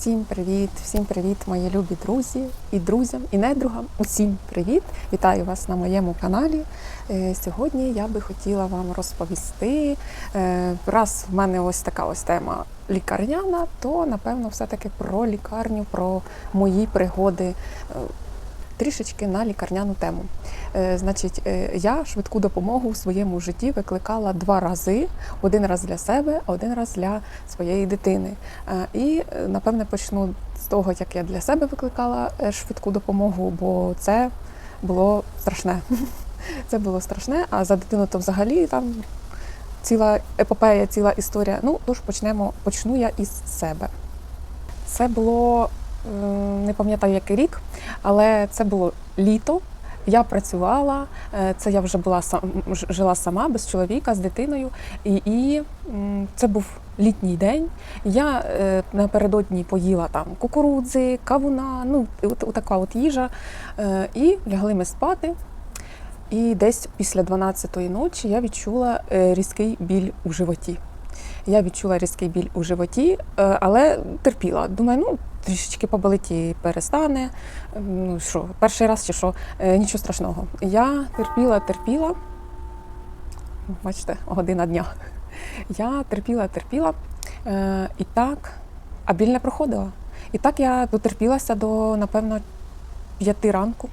Всім привіт, всім привіт, мої любі друзі і друзям, і недругам. Усім привіт! Вітаю вас на моєму каналі. Е, Сьогодні я би хотіла вам розповісти. е, Раз в мене ось така ось тема лікарняна, то напевно все-таки про лікарню, про мої пригоди. Трішечки на лікарняну тему. Е, значить, е, я швидку допомогу у своєму житті викликала два рази: один раз для себе, а один раз для своєї дитини. Е, І напевне почну з того, як я для себе викликала швидку допомогу, бо це було страшне. Це було страшне, а за дитину то взагалі там ціла епопея, ціла історія. Ну, тож почнемо, почну я із себе. Це було не пам'ятаю який рік, але це було літо. Я працювала, е, це я вже була жила сама без чоловіка з дитиною, і, і це був літній день. Я е, напередодні поїла там кукурудзи, кавуна, ну от, така от їжа. Е, і лягли ми спати. І десь після 12-ї ночі я відчула різкий біль у животі. Я відчула різкий біль у животі, але терпіла. Думаю, ну трішечки поболить і перестане. Ну що, перший раз чи що, Е, нічого страшного. Я терпіла, терпіла. Бачите, година дня. Я терпіла, терпіла. Е, і так, а біль не проходила. І так я дотерпілася до, напевно, п'яти ранку.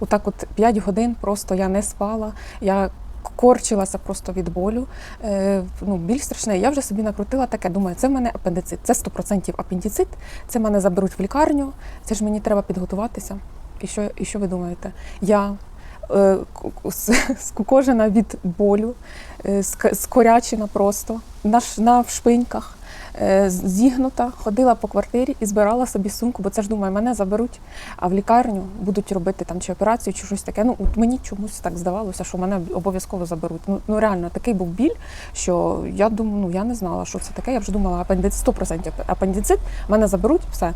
Отак, от 5 годин просто я не спала. Я корчилася просто від болю. Е, ну, біль страшний. Я вже собі накрутила таке, думаю, це в мене апендицит. Це 100% апендицит, це мене заберуть в лікарню, це ж мені треба підготуватися. І що, і що ви думаєте? Я е, ку- скукожена від болю, е, скорячена просто, на, на шпиньках. е, з- зігнута, ходила по квартирі і збирала собі сумку, бо це ж думаю, мене заберуть, а в лікарню будуть робити там чи операцію, чи щось таке. Ну, от мені чомусь так здавалося, що мене обов'язково заберуть. Ну, ну реально, такий був біль, що я думаю, ну я не знала, що це таке. Я вже думала, апендицит, 100% апендицит, мене заберуть, все.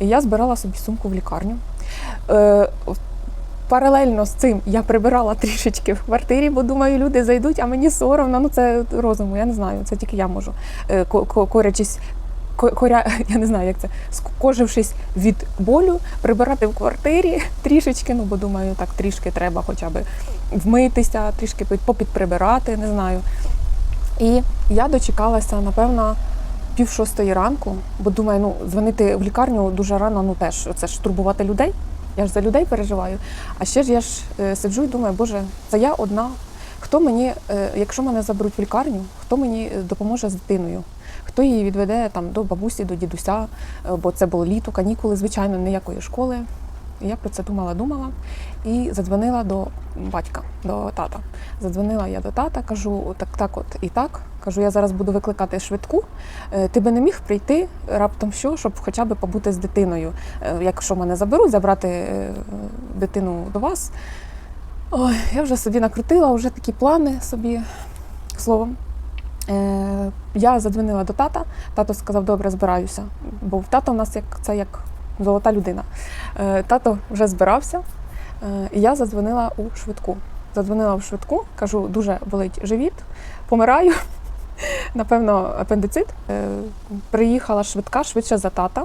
І я збирала собі сумку в лікарню. Е, Паралельно з цим я прибирала трішечки в квартирі, бо думаю, люди зайдуть, а мені соромно. Ну це розуму, я не знаю. Це тільки я можу. Е, ко- ко- Корячись, коря, я не знаю, як це, скожившись від болю, прибирати в квартирі трішечки. Ну бо думаю, так трішки треба хоча б вмитися, трішки під- попідприбирати, не знаю. І я дочекалася, напевно, пів шостої ранку, бо думаю, ну дзвонити в лікарню дуже рано, ну теж це ж турбувати людей. Я ж за людей переживаю. А ще ж я ж е, сиджу і думаю, боже, це я одна. Хто мені, е, якщо мене заберуть в лікарню, хто мені е, допоможе з дитиною? Хто її відведе там до бабусі, до дідуся, бо це було літо, канікули, звичайно, ніякої школи. Я про це думала, думала і задзвонила до батька, до тата. Задзвонила я до тата, кажу, так, так, от і так. Кажу, я зараз буду викликати швидку. Е, Ти би не міг прийти раптом що, щоб хоча б побути з дитиною. Е, Якщо мене заберуть, забрати е, дитину до вас. Ой, я вже собі накрутила, вже такі плани собі словом. Я задзвонила до тата. Тато сказав, добре, збираюся. Бо в тата у нас як це як золота людина. Е, тато вже збирався, е, і я задзвонила у швидку. Задзвонила в швидку, кажу, дуже болить живіт, помираю. Напевно, апендицит. Е, Приїхала швидка швидше за тата,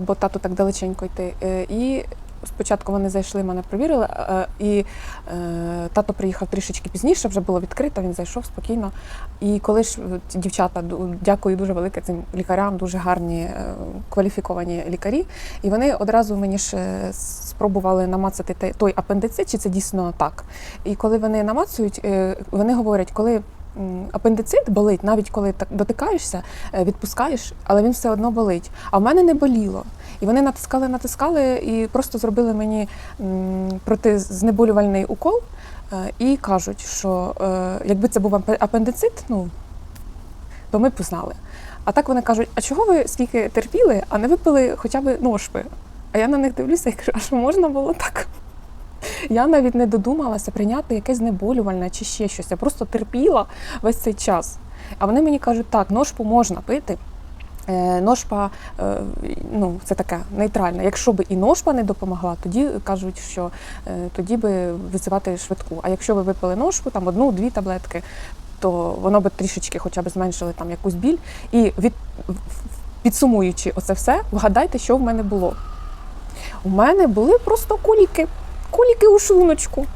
бо тату так далеченько йти. І спочатку вони зайшли, мене провірили, е, і е, тато приїхав трішечки пізніше, вже було відкрито, він зайшов спокійно. І коли ж е, дівчата, дякую дуже велике цим лікарям, дуже гарні кваліфіковані лікарі. І вони одразу мені ж спробували намацати той апендицит, чи це дійсно так. І коли вони намацують, вони говорять, коли апендицит болить, навіть коли так дотикаєшся, відпускаєш, але він все одно болить. А в мене не боліло. І вони натискали, натискали і просто зробили мені протизнеболювальний укол е, і кажуть, що е, якби це був апе- апендицит, ну то ми б знали. А так вони кажуть: а чого ви скільки терпіли, а не випили хоча б ножпи? А я на них дивлюся і кажу, а що можна було так? Я навіть не додумалася прийняти якесь знеболювальне чи ще щось. Я просто терпіла весь цей час. А вони мені кажуть, так, ножпу можна пити. Е, Ножпа е, ну, це таке нейтральне. Якщо б і ножпа не допомогла, тоді кажуть, що е, тоді би визивати швидку. А якщо ви випили ножпу, там одну-дві таблетки, то воно би трішечки хоча б зменшили там якусь біль. І від підсумуючи оце все, вгадайте, що в мене було. У мене були просто коліки. Коліки у шлуночку.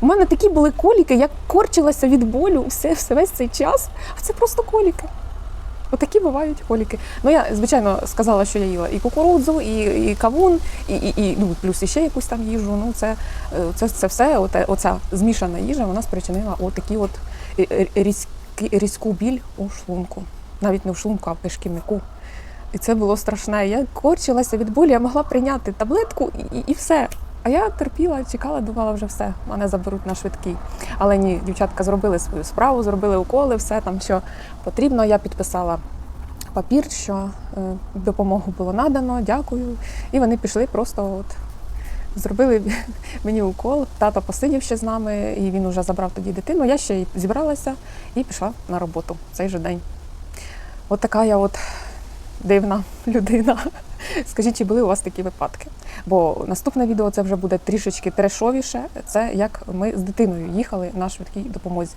У мене такі були коліки, я корчилася від болю все, все весь цей час, а це просто коліки. Отакі бувають коліки. Ну я, звичайно, сказала, що я їла і кукурудзу, і, і кавун, і, і, і ну, плюс іще якусь там їжу. Ну, це, е, це, це все, оте, оця змішана їжа, вона спричинила отакі от е, е, різкі, різку біль у шлунку. Навіть не в шлунку, а в кишківнику. І це було страшне. Я корчилася від болі, я могла прийняти таблетку і, і, і все. А я терпіла, чекала, думала, вже все, мене заберуть на швидкий. Але ні, дівчатка зробили свою справу, зробили уколи, все там, що потрібно. Я підписала папір, що е, допомогу було надано, дякую. І вони пішли просто от. Зробили мені укол, тато посидів ще з нами, і він вже забрав тоді дитину. Я ще й зібралася і пішла на роботу в цей же день. От така я от дивна людина. Скажіть, чи були у вас такі випадки? Бо наступне відео це вже буде трішечки трешовіше. Це як ми з дитиною їхали на швидкій допомозі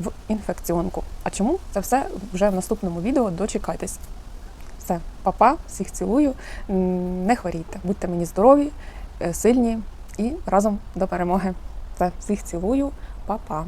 в інфекціонку. А чому? Це все вже в наступному відео. Дочекайтесь. Все, папа, всіх цілую. Не хворійте, будьте мені здорові, е, сильні і разом до перемоги. Все, всіх цілую, па-па.